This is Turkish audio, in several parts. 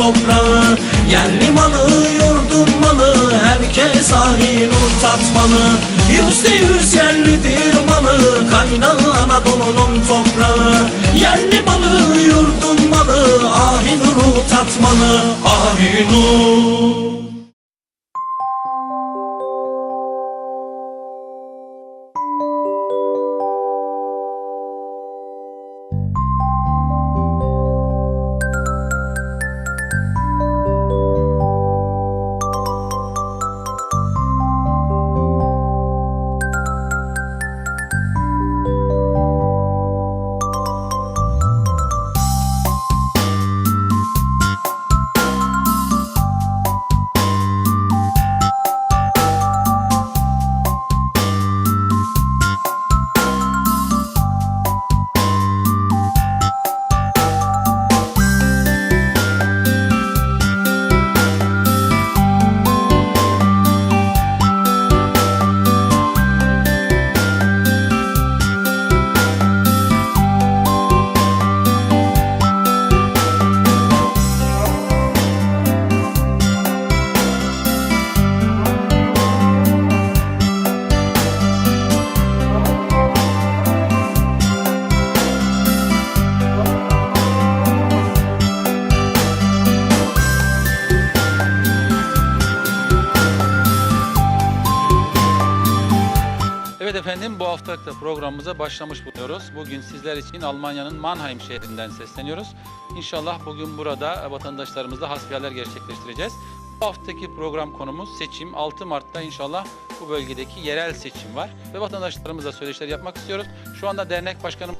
toprağı Yerli malı yurdun malı Herkes ahinu tatmalı Yüzde yüz yerlidir malı Kaynağı Anadolu'nun toprağı. Yerli malı yurdun malı Ahinunu tatmalı Ahinu Bu haftalıkta programımıza başlamış bulunuyoruz. Bugün sizler için Almanya'nın Mannheim şehrinden sesleniyoruz. İnşallah bugün burada vatandaşlarımızla hasbihaller gerçekleştireceğiz. Bu haftaki program konumuz seçim. 6 Mart'ta inşallah bu bölgedeki yerel seçim var. Ve vatandaşlarımızla söyleşiler yapmak istiyoruz. Şu anda dernek başkanım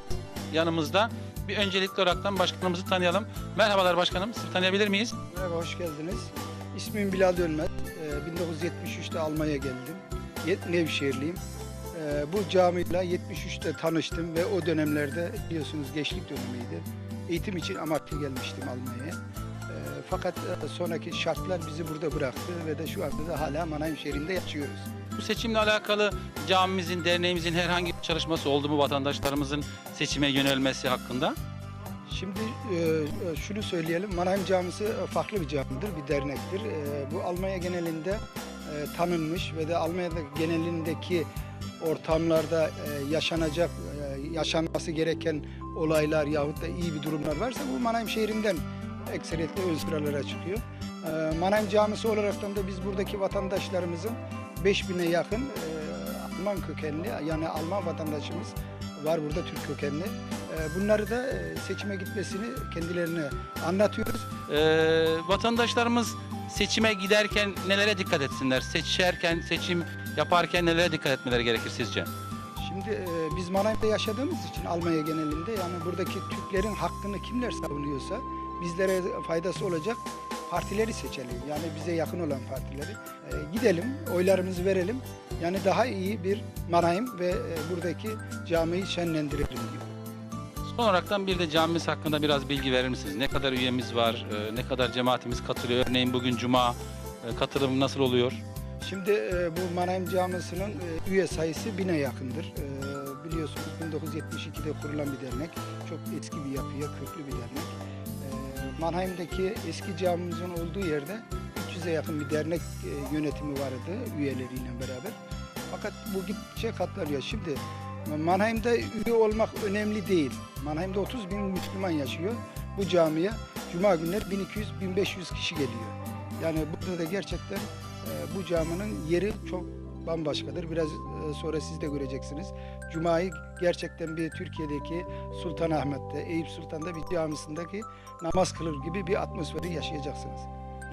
yanımızda. Bir öncelikli olaraktan başkanımızı tanıyalım. Merhabalar başkanım, sizi tanıyabilir miyiz? Merhaba, hoş geldiniz. İsmim Bilal Dönmez. Ee, 1973'te Almanya'ya geldim. Nevşehirliyim. Ee, Bu camiyle 73'te tanıştım ve o dönemlerde biliyorsunuz gençlik dönemiydi. Eğitim için Amasya'ya gelmiştim Almanya'ya. Ee, Fakat e, sonraki şartlar bizi burada bıraktı ve de şu anda da hala Mannheim şehrinde yaşıyoruz. Bu seçimle alakalı camimizin, derneğimizin herhangi bir çalışması oldu mu vatandaşlarımızın seçime yönelmesi hakkında? Şimdi e, e, şunu söyleyelim, Mannheim Camisi farklı bir camidir, bir dernektir. E, Bu Almanya genelinde e, tanınmış ve de Almanya'da genelindeki ortamlarda e, yaşanacak, e, yaşanması gereken olaylar yahut da iyi bir durumlar varsa bu Mannheim şehrinden ekseriyetle ön sıralara çıkıyor. E, Mannheim Camisi olaraktan da biz buradaki vatandaşlarımızın 5000'e yakın e, Alman kökenli yani Alman vatandaşımız var burada Türk kökenli. Bunları da seçime gitmesini kendilerine anlatıyoruz. Ee, vatandaşlarımız seçime giderken nelere dikkat etsinler? Seçerken, seçim yaparken nelere dikkat etmeleri gerekir sizce? Şimdi e, biz Mannheim'de yaşadığımız için Almanya genelinde yani buradaki Türklerin hakkını kimler savunuyorsa bizlere faydası olacak partileri seçelim. Yani bize yakın olan partileri. E, gidelim, oylarımızı verelim. Yani daha iyi bir Mannheim ve e, buradaki camiyi şenlendirelim diyor. Son olaraktan bir de camimiz hakkında biraz bilgi verir misiniz? Ne kadar üyemiz var? Ee, ne kadar cemaatimiz katılıyor? Örneğin bugün cuma e, katılım nasıl oluyor? Şimdi e, bu Mannheim Camisi'nin e, üye sayısı bine yakındır. E, biliyorsunuz 1972'de kurulan bir dernek. Çok eski bir yapıya, köklü bir dernek. Mannheim'deki eski camimizin olduğu yerde 300'e yakın bir dernek yönetimi vardı üyeleriyle beraber. Fakat bu gittikçe katlanıyor. Şimdi Mannheim'de üye olmak önemli değil. Mannheim'de 30 bin Müslüman yaşıyor. Bu camiye Cuma günleri 1200-1500 kişi geliyor. Yani burada da gerçekten e, bu caminin yeri çok bambaşkadır. Biraz e, sonra siz de göreceksiniz. Cuma'yı gerçekten bir Türkiye'deki Sultanahmet'te, Eyüp Sultan'da bir camisindeki namaz kılır gibi bir atmosferi yaşayacaksınız.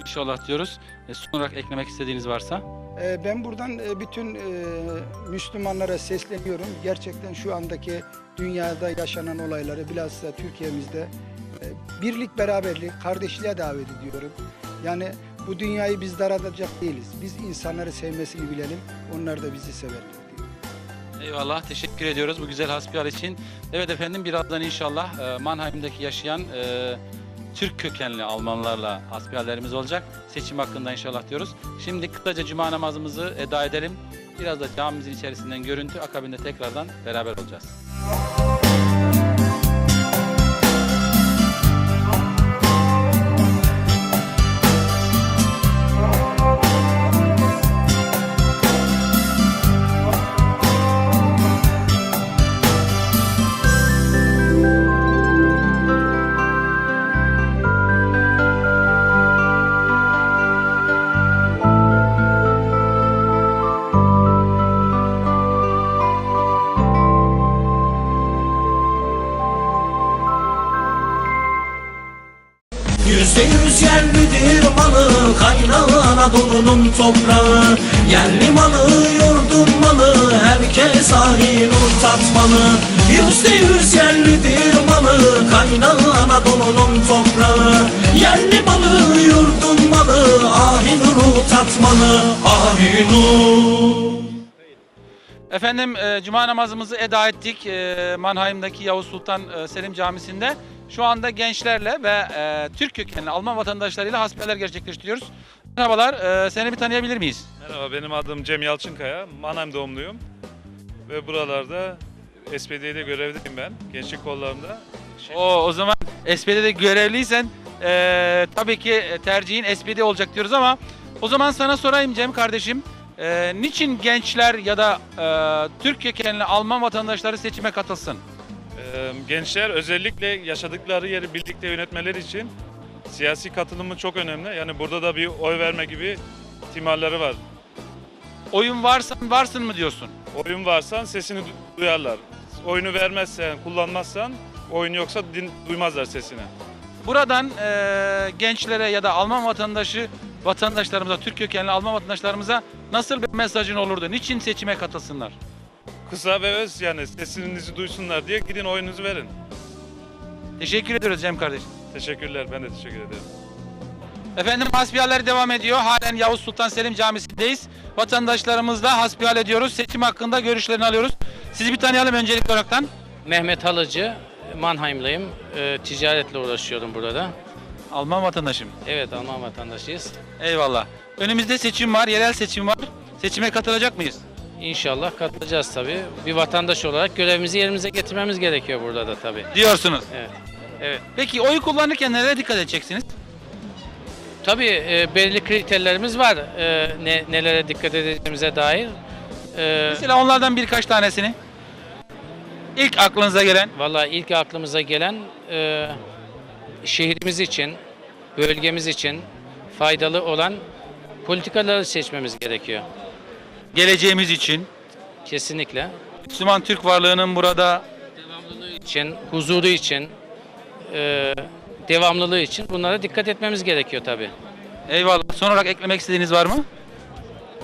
İnşallah diyoruz. E, son olarak eklemek istediğiniz varsa? E, Ben buradan e, bütün e, Müslümanlara sesleniyorum. Gerçekten şu andaki dünyada yaşanan olayları bilhassa Türkiye'mizde e, birlik, beraberlik, kardeşliğe davet ediyorum. Yani bu dünyayı biz daratacak değiliz. Biz insanları sevmesini bilelim. Onlar da bizi severler. Eyvallah, teşekkür ediyoruz bu güzel hasbihal için. Evet efendim birazdan inşallah e, Mannheim'deki yaşayan e, Türk kökenli Almanlarla hasbihallerimiz olacak. Seçim hakkında inşallah diyoruz. Şimdi kısaca cuma namazımızı eda edelim. Biraz da camimizin içerisinden görüntü, akabinde tekrardan beraber olacağız. Toprağı Yerli malı yurdun malı Herkes ahi nur tatmalı Yüzde yüz yerlidir malı Kaynağı Anadolu'nun toprağı Yerli malı yurdun malı Ahi nuru tatmalı Efendim e, cuma namazımızı eda ettik e, Mannheim'daki Yavuz Sultan e, Selim Camisi'nde. Şu anda gençlerle ve e, Türk kökenli Alman vatandaşlarıyla hasbiyeler gerçekleştiriyoruz. Merhabalar, e, seni bir tanıyabilir miyiz? Merhaba benim adım Cem Yalçınkaya. Mannheim doğumluyum. Ve buralarda SPD'de görevdeyim ben. Gençlik kollarında. O, o zaman SPD'de görevliysen e, tabii ki tercihin SPD olacak diyoruz ama o zaman sana sorayım Cem kardeşim. E, niçin gençler ya da e, Türk kökenli Alman vatandaşları seçime katılsın? Ee, gençler özellikle yaşadıkları yeri birlikte yönetmeleri için siyasi katılımı çok önemli. Yani burada da bir oy verme gibi ihtimalleri var. Oyun varsan varsın mı diyorsun? Oyun varsan sesini du- duyarlar. Oyunu vermezsen, kullanmazsan oyun yoksa din, duymazlar sesini. Buradan e, gençlere ya da Alman vatandaşı vatandaşlarımıza, Türk kökenli Alman vatandaşlarımıza nasıl bir mesajın olurdu? Niçin seçime katılsınlar? Kısa ve öz yani sesinizi duysunlar diye gidin oyununuzu verin. Teşekkür ediyoruz Cem kardeşim. Teşekkürler, ben de teşekkür ederim. Efendim hasbihaller devam ediyor. Halen Yavuz Sultan Selim Camisi'ndeyiz. Vatandaşlarımızla hasbihal ediyoruz. Seçim hakkında görüşlerini alıyoruz. Sizi bir tanıyalım öncelikli olaraktan. Mehmet Halıcı, Mannheim'lıyım. Ee, ticaretle uğraşıyorum burada. Alman vatandaşım. Evet, Alman vatandaşıyız. Eyvallah. Önümüzde seçim var, yerel seçim var. Seçime katılacak mıyız? İnşallah katılacağız tabii. Bir vatandaş olarak görevimizi yerimize getirmemiz gerekiyor burada da tabii. Diyorsunuz. Evet. Evet. Peki oy kullanırken nelere dikkat edeceksiniz? Tabii e, belirli kriterlerimiz var. e, ne, nelere dikkat edeceğimize dair. E, Mesela onlardan birkaç tanesini. İlk aklınıza gelen. Vallahi ilk aklımıza gelen e, şehrimiz için, bölgemiz için faydalı olan politikaları seçmemiz gerekiyor. Geleceğimiz için, Kesinlikle. Müslüman Türk varlığının burada devamlılığı için, huzuru için, e, devamlılığı için bunlara dikkat etmemiz gerekiyor tabii. eyvallah. Son olarak eklemek istediğiniz var mı?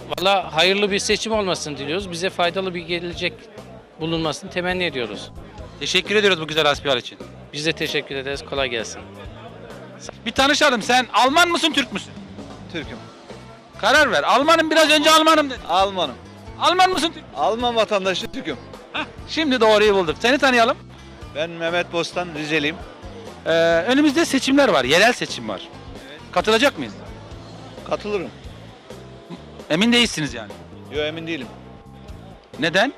Valla hayırlı bir seçim olmasını diliyoruz. Bize faydalı bir gelecek bulunmasını temenni ediyoruz. Teşekkür ediyoruz bu güzel hasbihal için. Biz de teşekkür ederiz. Kolay gelsin. Bir tanışalım. Sen Alman mısın, Türk müsün? Türk'üm. Karar ver. Almanım biraz önce Almanım dedi. Almanım. Alman mısın, Türk? Alman vatandaşı Türk'üm. Şimdi doğruyu bulduk. Seni tanıyalım. Ben Mehmet Bostan, Rizeliyim. Ee, önümüzde seçimler var. Yerel seçim var. Katılacak mıyız? Katılırım. Emin değilsiniz yani. Yo emin değilim. Neden?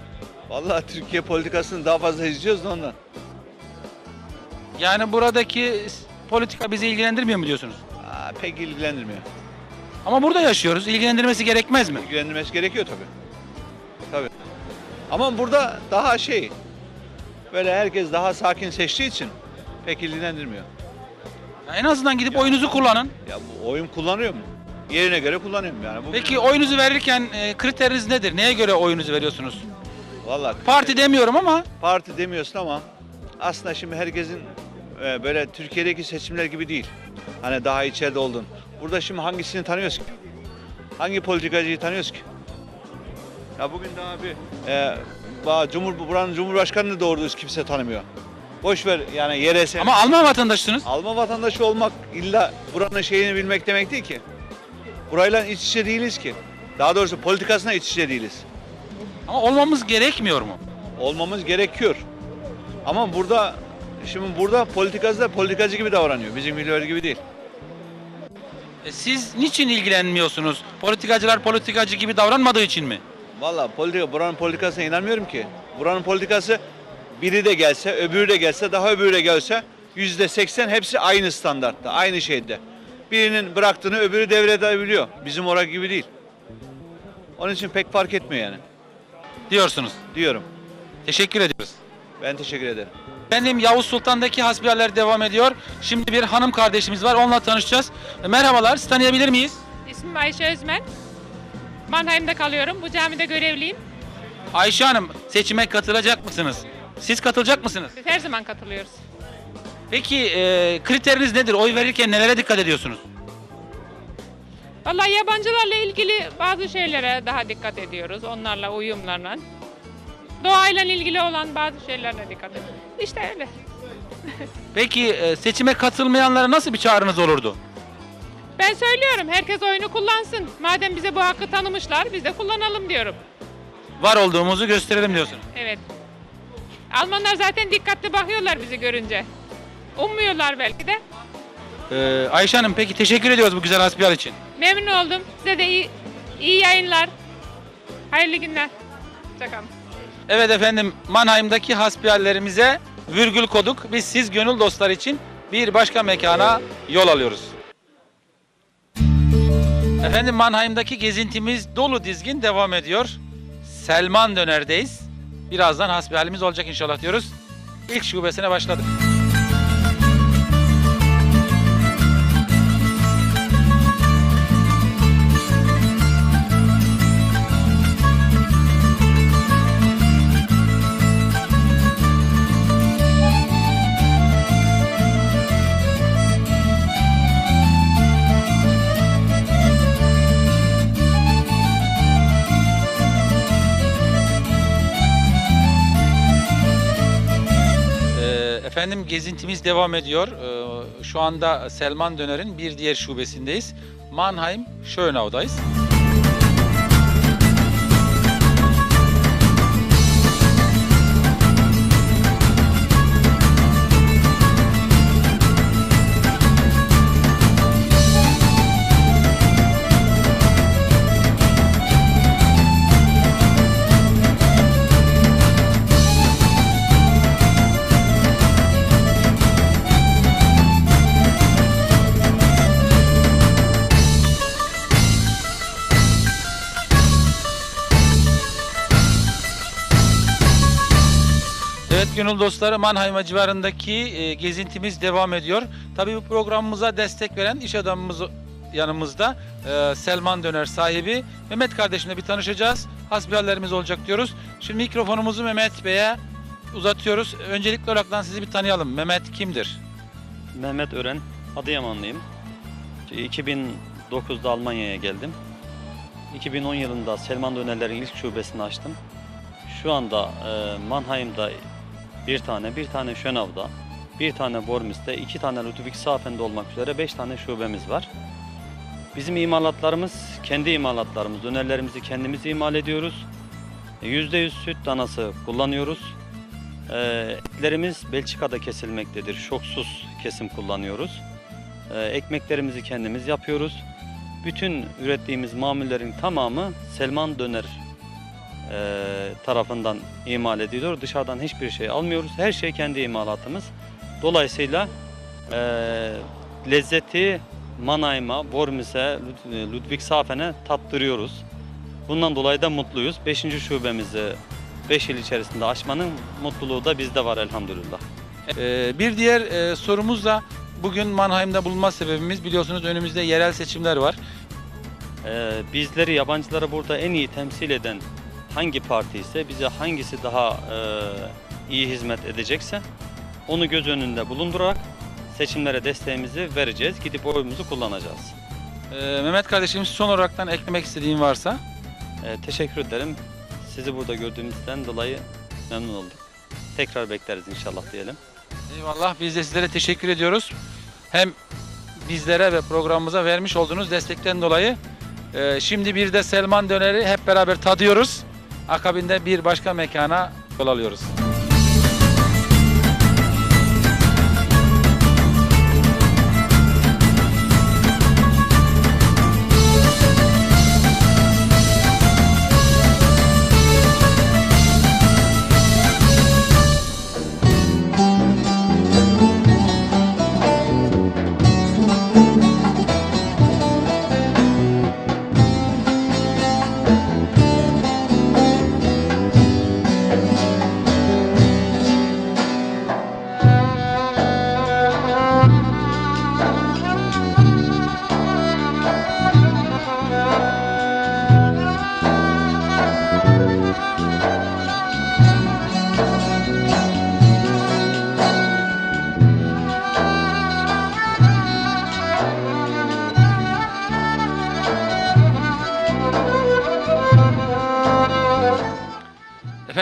Vallahi Türkiye politikasını daha fazla izliyoruz da ondan. Yani buradaki politika bizi ilgilendirmiyor mu diyorsunuz? Aa, pek ilgilendirmiyor. Ama burada yaşıyoruz. İlgilendirmesi gerekmez mi? İlgilendirmesi gerekiyor tabii. Tabii. Ama burada daha şey, böyle herkes daha sakin seçtiği için pek ilgilendirmiyor. Ya en azından gidip oyunuzu kullanın. Ya bu oyun kullanıyor mu? Yerine göre kullanıyorum yani. Bu Peki oyunuzu verirken e, kriteriniz nedir? Neye göre oyunuzu veriyorsunuz? Vallahi Parti demiyorum ama parti demiyorsun ama aslında şimdi herkesin e, böyle Türkiye'deki seçimler gibi değil. Hani daha içeride oldun. Burada şimdi hangisini tanıyoruz ki? Hangi politikacıyı tanıyoruz ki? Ya bugün daha bir e, ba- Cumhur buranın Cumhurbaşkanını doğru düz kimse tanımıyor. Boş ver yani yerese. ama Alman vatandaşısınız. Alman vatandaşı olmak illa buranın şeyini bilmek demek değil ki. Burayla iç içe değiliz ki. Daha doğrusu politikasına iç içe değiliz. Ama olmamız gerekmiyor mu? olmamız gerekiyor. Ama burada şimdi burada politikacı da politikacı gibi davranıyor. Bizim ülkeler gibi değil. E, siz niçin ilgilenmiyorsunuz? Politikacılar politikacı gibi davranmadığı için mi? Vallahi politika buranın politikasına inanmıyorum ki. Buranın politikası biri de gelse, öbürü de gelse, daha öbürü de gelse yüzde seksen hepsi aynı standartta, aynı şeyde. Birinin bıraktığını öbürü devredebiliyor. Bizim orası gibi değil. Onun için pek fark etmiyor yani. Diyorsunuz. Diyorum. Teşekkür ediyoruz. Ben teşekkür ederim. Efendim Yavuz Sultan'daki hasbihaller devam ediyor. Şimdi bir hanım kardeşimiz var. Onunla tanışacağız. Merhabalar. Sizi tanıyabilir miyiz? İsmim Ayşe Özmen. Mannheim'de kalıyorum. Bu camide görevliyim. Ayşe Hanım seçime katılacak mısınız? Siz katılacak mısınız? Biz her zaman katılıyoruz. Peki e, kriteriniz nedir? Oy verirken nelere dikkat ediyorsunuz? Vallahi yabancılarla ilgili bazı şeylere daha dikkat ediyoruz. Onlarla uyumlarla. Doğayla ilgili olan bazı şeylerle dikkat ediyoruz. İşte öyle. Peki e, seçime katılmayanlara nasıl bir çağrınız olurdu? Ben söylüyorum herkes oyunu kullansın. Madem bize bu hakkı tanımışlar biz de kullanalım diyorum. Var olduğumuzu gösterelim diyorsunuz. Evet. Almanlar zaten dikkatli bakıyorlar bizi görünce. Ummuyorlar belki de. E, Ayşe Hanım peki teşekkür ediyoruz bu güzel hasbihal için. Memnun oldum. Size de iyi, iyi yayınlar. Hayırlı günler. Hoşçakalın. Evet efendim Mannheim'daki hasbihallerimize virgül koduk. Biz siz gönül dostlar için bir başka mekana yol alıyoruz. Efendim Mannheim'daki gezintimiz dolu dizgin devam ediyor. Selman Döner'deyiz. Birazdan hasbihalimiz olacak inşallah diyoruz. İlk şubesine başladık. Gezintimiz devam ediyor. Ee, Şu anda Selman Döner'in bir diğer şubesindeyiz. Mannheim Schönau'dayız. Evet gönül dostları Mannheim civarındaki e, gezintimiz devam ediyor. Tabii bu programımıza destek veren iş adamımız yanımızda. E, Selman Döner sahibi Mehmet kardeşimle bir tanışacağız. Hasbihallerimiz olacak diyoruz. Şimdi mikrofonumuzu Mehmet Bey'e uzatıyoruz. Öncelikli olarak sizi bir tanıyalım. Mehmet kimdir? Mehmet Ören, Adıyamanlıyım. 2009'da Almanya'ya geldim. 2010 yılında Selman Dönerler'in ilk şubesini açtım. Şu anda e, Mannheim'da bir tane, bir tane Schönau'da, bir tane Worms'te, iki tane Ludwigshafen'de olmak üzere beş tane şubemiz var. Bizim imalatlarımız, kendi imalatlarımız, dönerlerimizi kendimiz imal ediyoruz. %100 süt danası kullanıyoruz. Etlerimiz Belçika'da kesilmektedir. Şoksuz kesim kullanıyoruz. Ee, ekmeklerimizi kendimiz yapıyoruz. Bütün ürettiğimiz mamullerin tamamı Selman Döner e, tarafından imal ediliyor. Dışarıdan hiçbir şey almıyoruz. Her şey kendi imalatımız. Dolayısıyla e, lezzeti Mannheim'a, Worms'e, Lud- Ludwigshafen'e tattırıyoruz. Bundan dolayı da mutluyuz. Beşinci şubemizi 5 yıl içerisinde açmanın mutluluğu da bizde var elhamdülillah. Ee, bir diğer e, sorumuz da bugün Mannheim'da bulunma sebebimiz biliyorsunuz önümüzde yerel seçimler var. Ee, bizleri, yabancıları burada en iyi temsil eden hangi parti ise bize hangisi daha e, iyi hizmet edecekse onu göz önünde bulundurarak seçimlere desteğimizi vereceğiz. Gidip oyumuzu kullanacağız. Ee, Mehmet kardeşim son olaraktan eklemek istediğin varsa. Ee, teşekkür ederim. Sizi burada gördüğümüzden dolayı memnun olduk. Tekrar bekleriz inşallah diyelim. Eyvallah biz de sizlere teşekkür ediyoruz. Hem bizlere ve programımıza vermiş olduğunuz destekten dolayı. Ee, şimdi bir de Selman Döner'i hep beraber tadıyoruz. Akabinde bir başka mekana yol alıyoruz.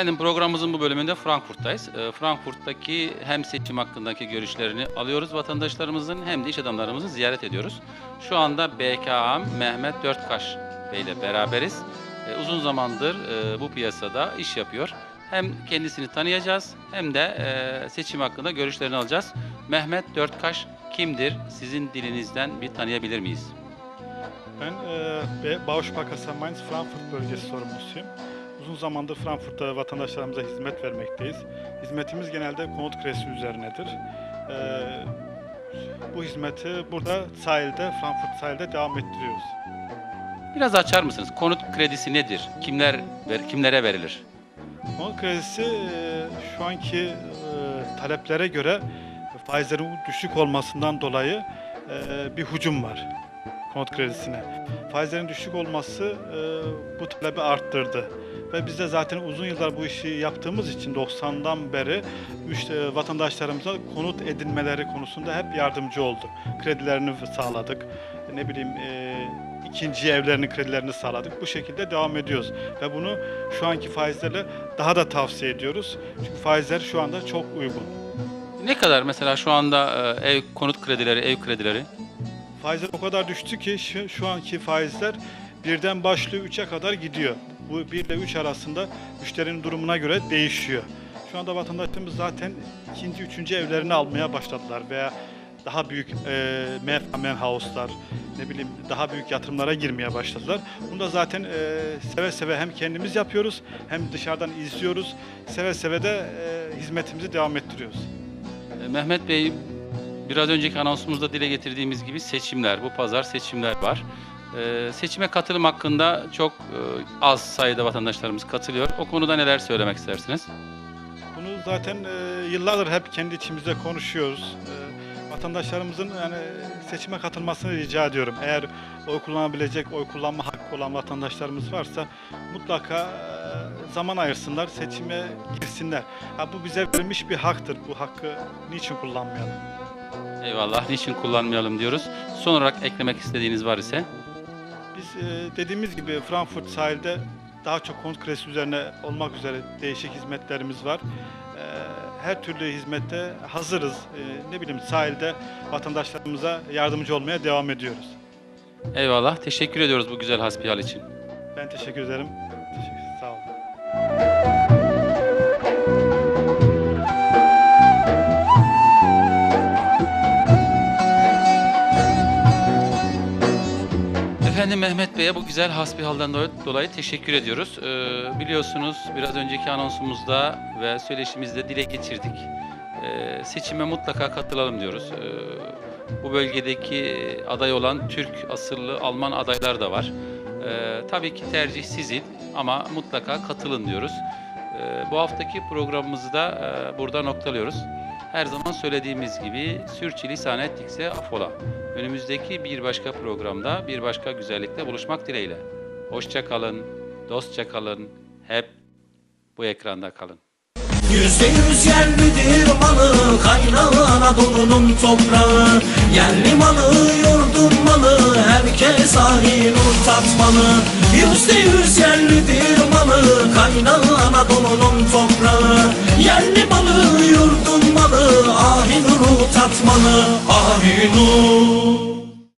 Efendim programımızın bu bölümünde Frankfurt'tayız. Ee, Frankfurt'taki hem seçim hakkındaki görüşlerini alıyoruz vatandaşlarımızın hem de iş adamlarımızı ziyaret ediyoruz. Şu anda BKAM Mehmet Dörtkaş Bey ile beraberiz. Ee, uzun zamandır e, bu piyasada iş yapıyor. Hem kendisini tanıyacağız hem de e, seçim hakkında görüşlerini alacağız. Mehmet Dörtkaş kimdir? Sizin dilinizden bir tanıyabilir miyiz? Ben e, Be- Bausparkasse Mainz Frankfurt bölgesi sorumlusuyum. Uzun zamandır Frankfurt'ta vatandaşlarımıza hizmet vermekteyiz. Hizmetimiz genelde konut kredisi üzerinedir. E, bu hizmeti burada sahilde, Frankfurt sahilde devam ettiriyoruz. Biraz açar mısınız? Konut kredisi nedir? Kimler ver, kimlere verilir? Konut kredisi e, şu anki e, taleplere göre faizlerin düşük olmasından dolayı e, bir hücum var konut kredisine. Faizlerin düşük olması e, bu talebi arttırdı. Ve biz de zaten uzun yıllar bu işi yaptığımız için 90'dan beri müşteri, vatandaşlarımıza konut edinmeleri konusunda hep yardımcı olduk. Kredilerini sağladık. Ne bileyim e, ikinci evlerinin kredilerini sağladık. Bu şekilde devam ediyoruz. Ve bunu şu anki faizlerle daha da tavsiye ediyoruz. Çünkü faizler şu anda çok uygun. Ne kadar mesela şu anda e, ev konut kredileri, ev kredileri? Faizler o kadar düştü ki şu, şu anki faizler birden başlıyor 3'e kadar gidiyor. Bu 1 ile 3 arasında müşterinin durumuna göre değişiyor. Şu anda vatandaşlarımız zaten ikinci, üçüncü evlerini almaya başladılar veya daha büyük e, men house'lar, ne bileyim daha büyük yatırımlara girmeye başladılar. Bunu da zaten e, seve seve hem kendimiz yapıyoruz hem dışarıdan izliyoruz. Seve seve de e, hizmetimizi devam ettiriyoruz. E, Mehmet Bey, biraz önceki anonsumuzda dile getirdiğimiz gibi seçimler, bu pazar seçimler var. E, seçime katılım hakkında çok e, az sayıda vatandaşlarımız katılıyor. O konuda neler söylemek istersiniz? Bunu zaten e, yıllardır hep kendi içimizde konuşuyoruz. E, vatandaşlarımızın yani seçime katılmasını rica ediyorum. Eğer oy kullanabilecek, oy kullanma hakkı olan vatandaşlarımız varsa mutlaka zaman ayırsınlar, seçime girsinler. Ha, bu bize verilmiş bir haktır. Bu hakkı niçin kullanmayalım? Eyvallah, niçin kullanmayalım diyoruz. Son olarak eklemek istediğiniz var ise? Biz e, dediğimiz gibi Frankfurt sahilde daha çok konut kredisi üzerine olmak üzere değişik hizmetlerimiz var. E, her türlü hizmette hazırız. E, ne bileyim sahilde vatandaşlarımıza yardımcı olmaya devam ediyoruz. Eyvallah, teşekkür ediyoruz bu güzel hasbihal için. Ben teşekkür ederim. Efendim Mehmet Bey'e bu güzel hasbihalden do- dolayı teşekkür ediyoruz. Ee, biliyorsunuz biraz önceki anonsumuzda ve söyleşimizde dile getirdik. Ee, seçime mutlaka katılalım diyoruz. Ee, bu bölgedeki aday olan Türk asıllı Alman adaylar da var. Ee, tabii ki tercih sizin ama mutlaka katılın diyoruz. Ee, bu haftaki programımızı da e, burada noktalıyoruz. Her zaman söylediğimiz gibi sürçülisan ettikse affola. Önümüzdeki bir başka programda bir başka güzellikte buluşmak dileğiyle. Hoşça kalın, dostça kalın, hep bu ekranda kalın. Yüzde yüz yerlidir malı Kaynağı Anadolu'nun toprağı. Yerli malı yurdun malı Herkes nur tatmalı Yüzde yüz yerlidir malı Kaynağı Anadolu'nun toprağı. Yerli malı yurdun malı Ahi nuru tatmalı Ahi nur